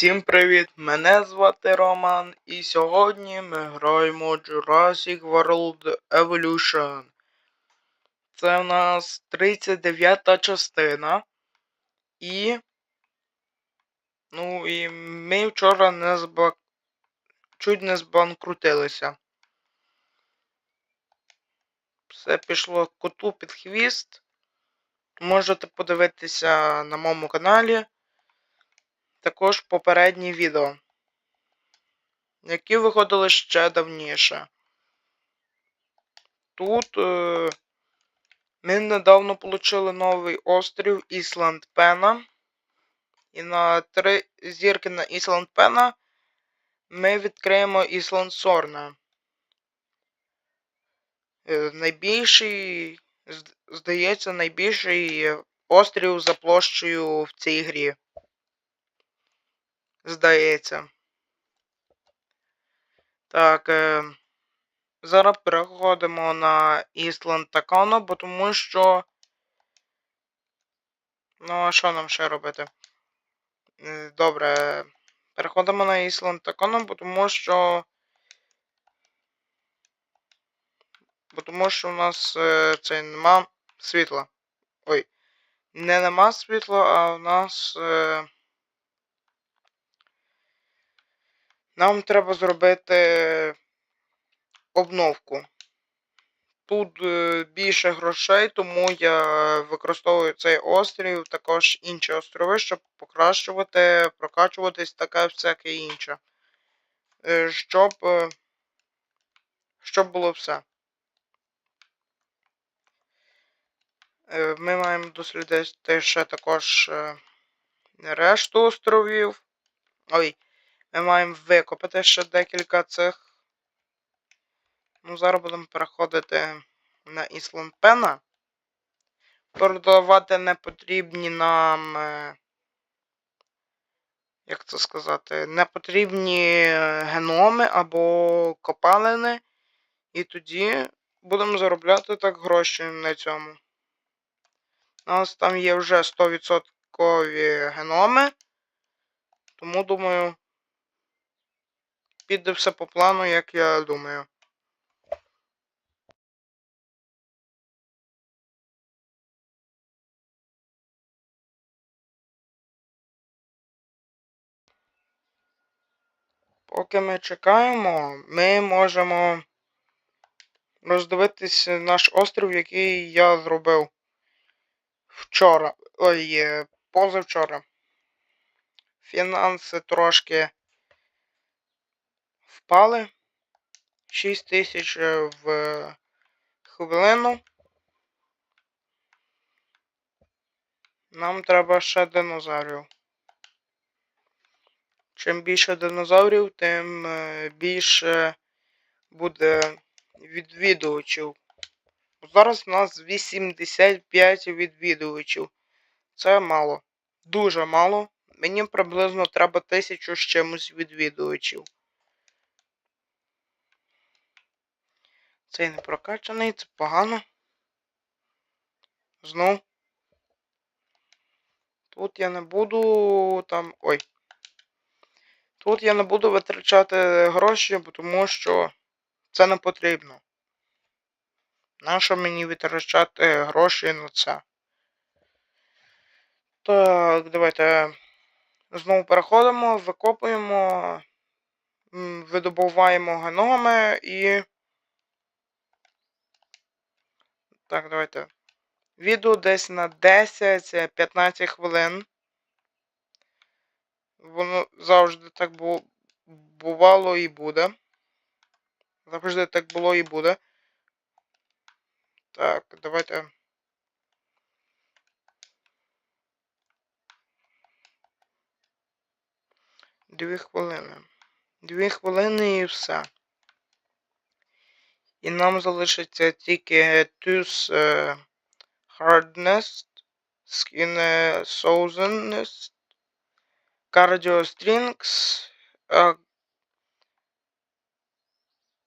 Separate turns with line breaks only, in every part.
Всім привіт! Мене звати Роман, і сьогодні ми граємо Jurassic World Evolution. Це у нас 39 частина. І. Ну і ми вчора не зба... чуть не збанкрутилися. Все пішло коту під хвіст. Можете подивитися на моєму каналі також попередні відео, які виходили ще давніше. Тут е, ми недавно отримали новий острів Ісланд Пена. І на три зірки на Ісланд Пена ми відкриємо Ісланд Сорна. Е, найбільший, здається, найбільший острів за площею в цій грі здається. Так. Е, Зараз переходимо на Ісланд Такано, бо тому що. Ну, а що нам ще робити? Добре. Переходимо на Ісланд Такано, бо тому що. Бо тому що у нас е, це нема світла. Ой. Не нема світла, а у нас. Е, Нам треба зробити обновку. Тут е, більше грошей, тому я використовую цей острів, також інші острови, щоб покращувати, прокачуватись таке всяке інше. Е, щоб е, щоб було все. Ми маємо дослідити ще також решту островів. Ой. Ми маємо викопати ще декілька цих. Ну, зараз будемо переходити на Ісланд Пена. Продавати непотрібні нам. Е, як це сказати, непотрібні геноми або копалини. І тоді будемо заробляти так гроші на цьому. У нас там є вже 100% геноми. Тому думаю, піде все по плану, як я думаю. Поки ми чекаємо, ми можемо роздивитись наш острів, який я зробив вчора. Ой, позавчора. Фінанси трошки впали 6 тисяч е, в хвилину. Нам треба ще динозаврів. Чим більше динозаврів, тим е, більше буде відвідувачів. Зараз у нас 85 відвідувачів. Це мало. Дуже мало. Мені приблизно треба тисячу з чимось відвідувачів. Цей не прокачаний, це погано. Знов. Тут я не буду там... Ой. Тут я не буду витрачати гроші, тому що це не потрібно. Нащо мені витрачати гроші на це? Так, давайте знову переходимо, викопуємо, видобуваємо геноми і. Так, давайте. Відео десь на 10-15 хвилин. Воно завжди так бувало і буде. Завжди так було і буде. Так, давайте. Дві хвилини. Дві хвилини і все. І нам залишиться тільки Tooth uh, Hardness, Skin Sousenness, Cardio Strings, uh,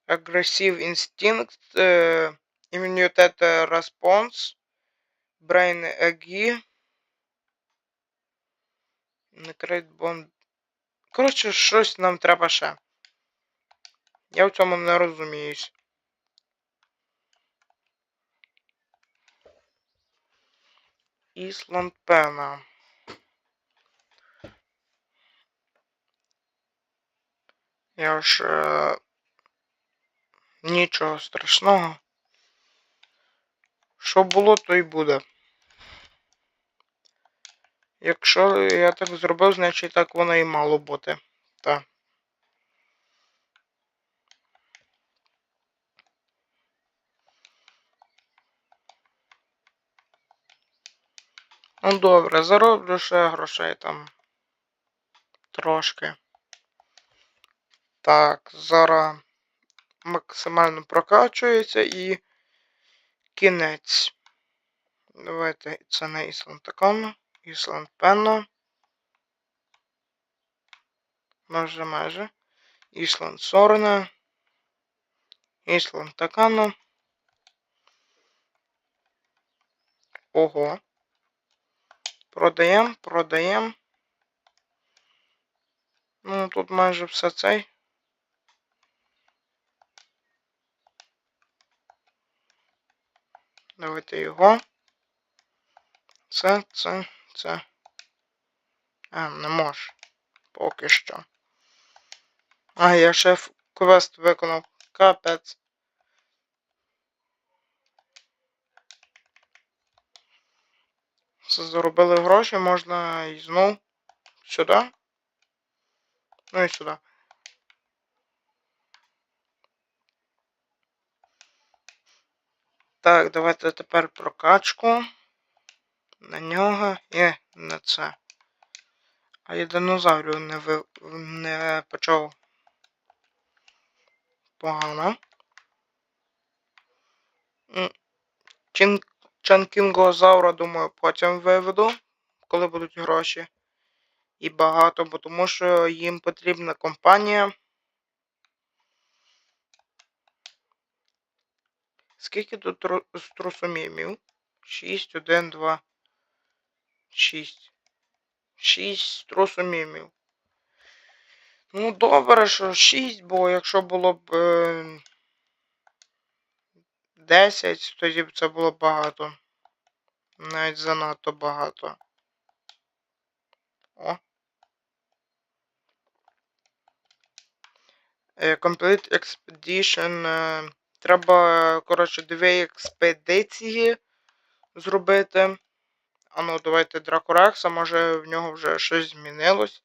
Aggressive Instinct, uh, Immunity Response, Brain AG, Necrate Bond Коротше, щось нам треба ще. Я в цьому не розуміюсь. Ісланд Пена. Я ж е, нічого страшного. Що було, то й буде. Якщо я так зробив, значить так воно і мало бути. Так. Ну добре, зароблю ще грошей там. Трошки. Так, зараз максимально прокачується і кінець. Давайте це не Ісланд Таконо, Ісланд Пенно. Майже майже. Ісланд Сорна. Ісланд Такано. Ого. Продаємо, продаємо. Ну, тут майже все цей. Давайте його. Це, це, це. А, не можу. Поки що. А, я ще квест виконав. Капець. Заробили гроші, можна і знов сюди. Ну і сюди. Так, давайте тепер прокачку. На нього і на це. А я динозаврів не ви... не почав. Погано. М, Чин... Чанкінгозавра, думаю, потім виведу, коли будуть гроші. І багато, бо тому що їм потрібна компанія. Скільки тут тру- струсомімів? 6, 1, 2, 6. 6 струсомімів. Ну, добре, що 6, бо якщо було б е, 10, тоді б це було багато. Навіть занадто багато. О. Е, Complete Expedition. е, Треба, коротше, дві експедиції зробити. А ну, давайте Дракорекса, може в нього вже щось змінилось.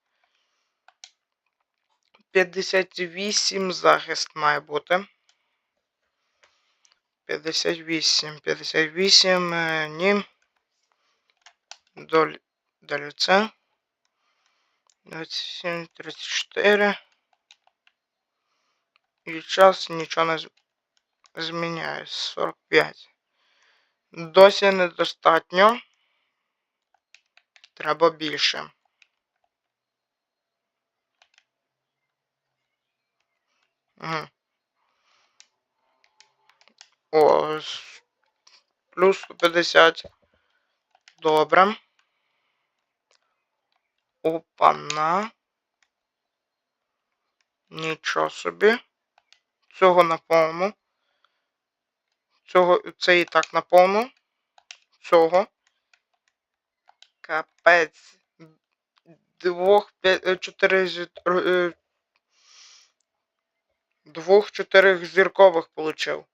58 захист має бути. 58, 58, е, ні. Доль, далі це. 27, 34. І час нічого не зміняє. 45. Досі недостатньо. Треба більше. Угу. О, плюс 150. Добре. Опана. Нічого собі. Цього наповну. Цього, це і так наповну. Цього. Капець. Двох, е, чотири е, Двох чотирьох зіркових получив.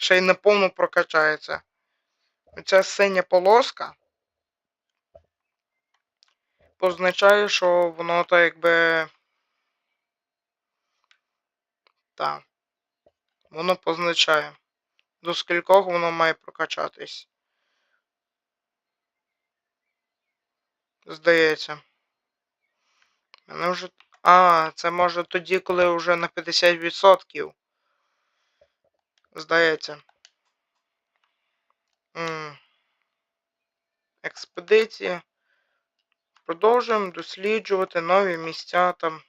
Ще й наповну прокачається. Оця синя полоска позначає, що воно так якби. Так. Воно позначає. До скількох воно має прокачатись. Здається. Мене вже. А, це може тоді, коли вже на 50%. Здається. Експедиція. Продовжуємо досліджувати нові місця там.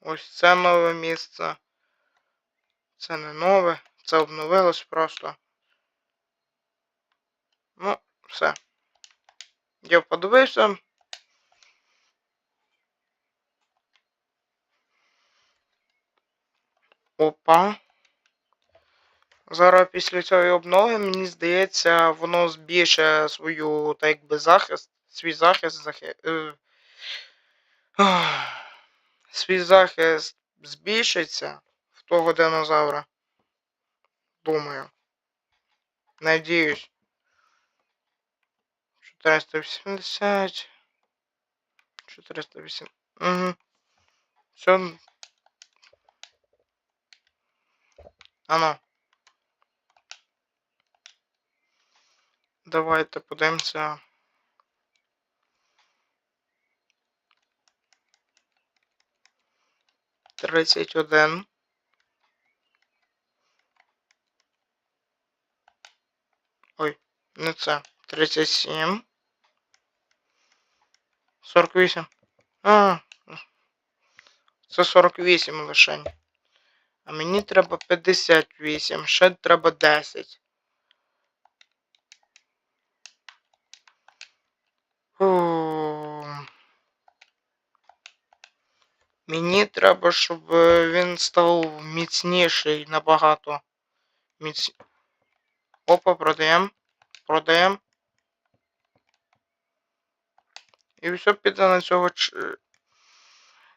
Ось це нове місце. Це не нове. Це обновилось просто. Ну, все. Я подивився. Опа. Зараз після цієї обнови, мені здається, воно збільшує свою, так якби, захист, свій захист, захи... е, свій захист збільшиться в того динозавра. Думаю. Надіюсь. 480. 408. Угу. Все. Ано. Давайте подивимося. Тридцять один. Ой, не це. Тридцять сім. Сорок вісім. А. Це сорок вісім лишень. А мені треба 58. Ще треба 10. Фу. Мені треба, щоб він став міцніший набагато. Міц... Опа, продаємо. Продаємо. І все піде на цього ч...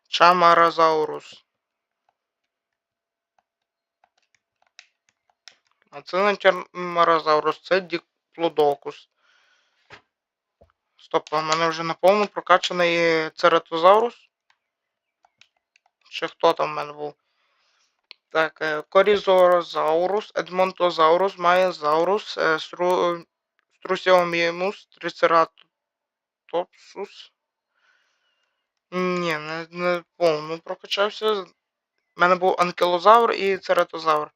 Чамаразаурус. А це не Чамаразаурус, це Діплодокус. Стоп, в мене вже наповну прокачаний Цератозаврус? Чи хто там в мене був? Так, е, Корізорозаурус, Едмонтозаурус, Маєзаурус, е, Стру... Струсіомімус, Трицератопсус. Ні, не, не повну прокачався. У мене був анкілозавр і цератозавр.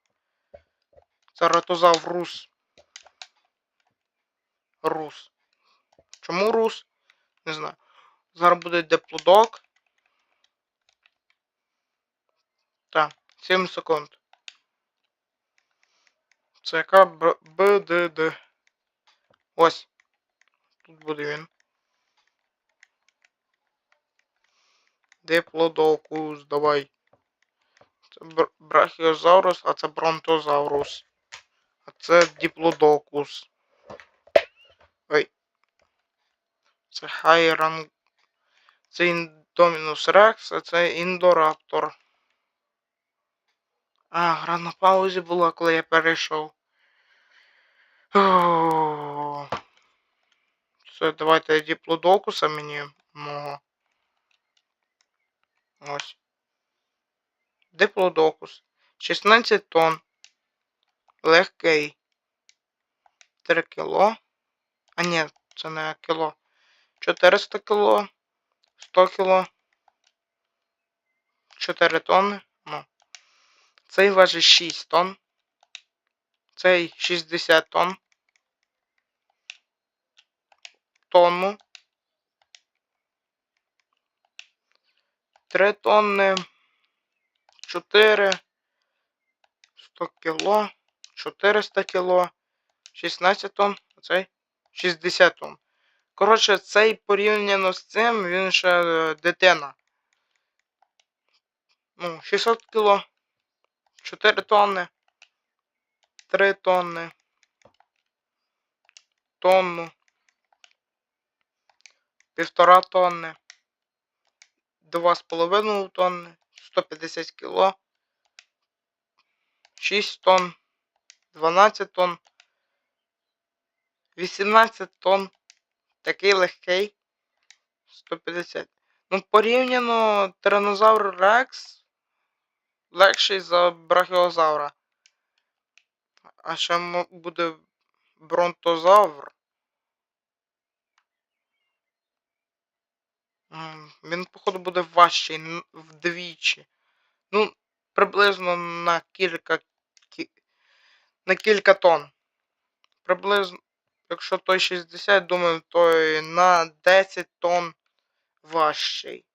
Цератозаврус. Рус. Рус. Чому рус? Не знаю. Зараз буде деплодок. Так, 7 секунд. Це яка БДД. Ось. Тут буде він. Диплодокус, давай. Це бр- брахіозаврус, а це бронтозаврус. А це диплодокус. Ой. Це хайран. Це індомінус рекс, а це індораптор. А, гра на паузі була, коли я перейшов. О, Це давайте диплодокуса мені мого. Ось. Диплодокус. 16 тонн. Легкий. 3 кіло. А ні, це не кіло. 400 кіло. 100 кіло. 4 тонни. Ну. Цей важить 6 тонн. Цей 60 тонн. Тонну. 3 тонни. 4. 100 кіло. 400 кіло. 16 тонн. А цей 60 тонн. Коротше, цей порівняно з цим, він ще е, дитина. Ну, 600 кіло. 4 тонни. 3 тонни. Тонну. Півтора тонни. 2,5 тонни. 150 кіло. 6 тонн. 12 тонн. 18 тонн. Такий легкий. 150. Ну, порівняно тиранозавр Рекс легший за брахіозавра. А ще буде бронтозавр. Він, походу, буде важчий вдвічі. Ну, приблизно на кілька кі... на кілька тонн. Приблизно, якщо той 60, думаю, той на 10 тонн важчий.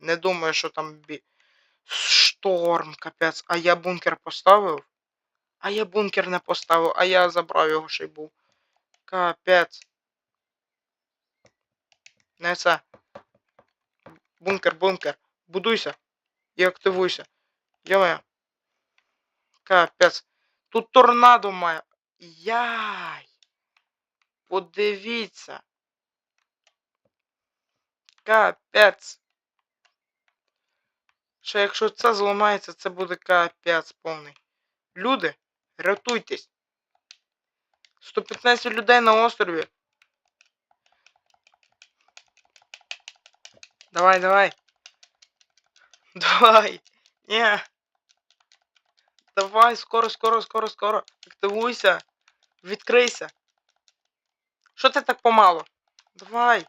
Не думаю, що там бі... Шторм, капець. А я бункер поставив? А я бункер не поставив, а я забрав його ще й був. Капець. Не це. Бункер, бункер. Будуйся. І активуйся. Йоме. Капець. Тут торнадо має. Яй. Подивіться. Капець. Що якщо це зламається, це буде капець повний. Люди, рятуйтесь. 115 людей на острові. Давай, давай. Давай. Ні. Давай, скоро, скоро, скоро, скоро. Активуйся. Відкрийся. Що ти так помало? Давай.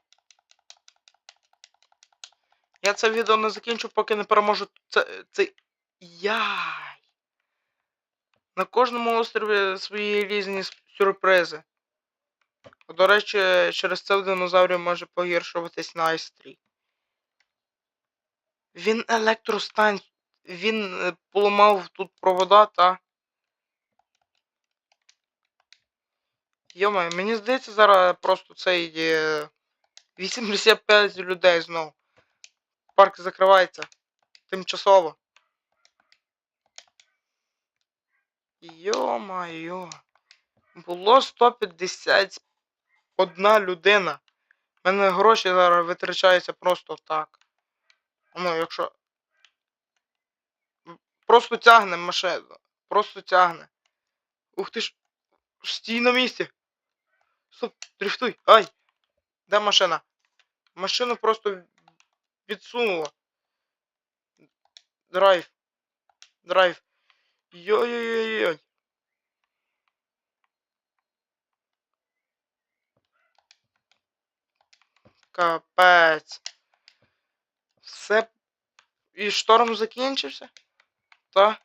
Я це відео не закінчу, поки не переможу це. це... Яй. На кожному острові свої різні сюрпризи. До речі, через це в динозаврів може погіршуватись настрій. Він електростанцію. Він е, поламав тут провода та. Йома, мені здається, зараз просто цей е, 85 людей знов. Парк закривається. Тимчасово. Йо-майо. Було 151 людина. У мене гроші зараз витрачаються просто так. Ну, якщо. Просто тягне машину. Просто тягне. Ух ти ж. Стій на місці. Стоп, дрифтуй. Ай! Де машина? Машину просто відсунуло. Драйв. Драйв. Йой-йой-йой. Капець. Все. І шторм закінчився? Та?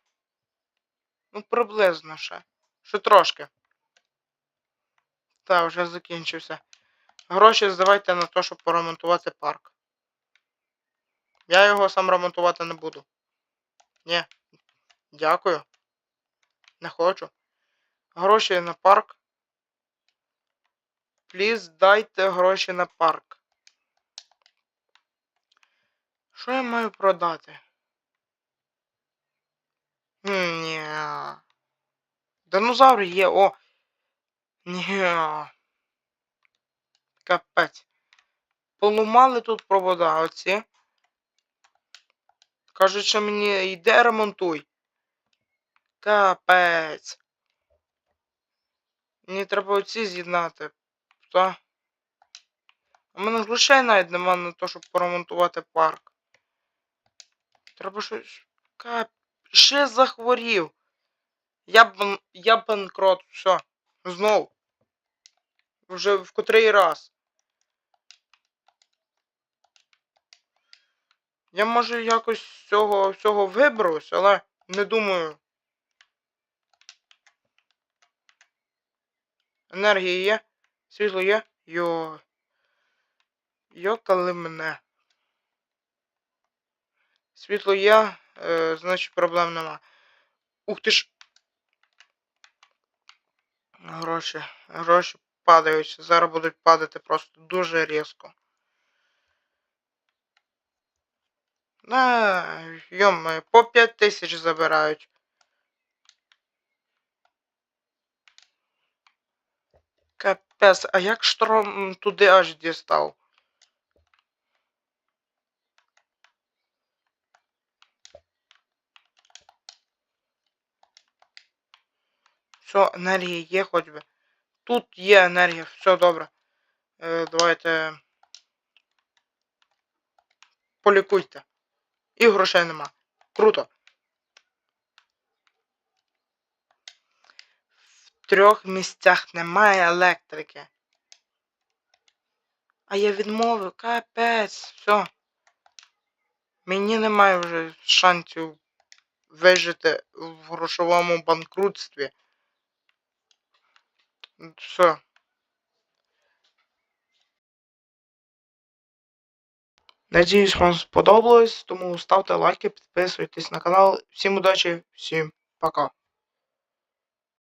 Ну, приблизно ще. Ще трошки. Та, вже закінчився. Гроші здавайте на те, щоб поремонтувати парк. Я його сам ремонтувати не буду. Ні. Дякую. Не хочу. Гроші на парк. Пліз дайте гроші на парк. Що я маю продати? Ні. Динозаври є, о. Ні. Капець. Поламали тут провода, оці. Кажуть, що мені йде ремонтуй. Капець. Мені треба оці з'єднати. Та. У мене грошей навіть нема на те, щоб поремонтувати парк. Треба щось. Кап. Ще захворів. Я бан... Я банкрот. Все. Знов. Вже в котрий раз. Я може якось з цього всього виберусь, але не думаю. Енергія є, світло є. Йо. Йокали мене. Світло є, е, значить проблем нема. Ух ти ж. Гроші. Гроші падають. Зараз будуть падати просто дуже різко. На, йома, по 5 тисяч забирають. Капець, а як шторм туди аж дістав? Все, енергія є хоч би. Тут є енергія, все добре. Е, давайте. Полікуйте. І грошей нема. Круто. В трьох місцях немає електрики. А я відмовив, капець, все. Мені немає вже шансів вижити в грошовому банкрутстві. Все. Надіюсь, вам сподобалось, тому ставте лайки, підписуйтесь на канал. Всім удачі, всім пока.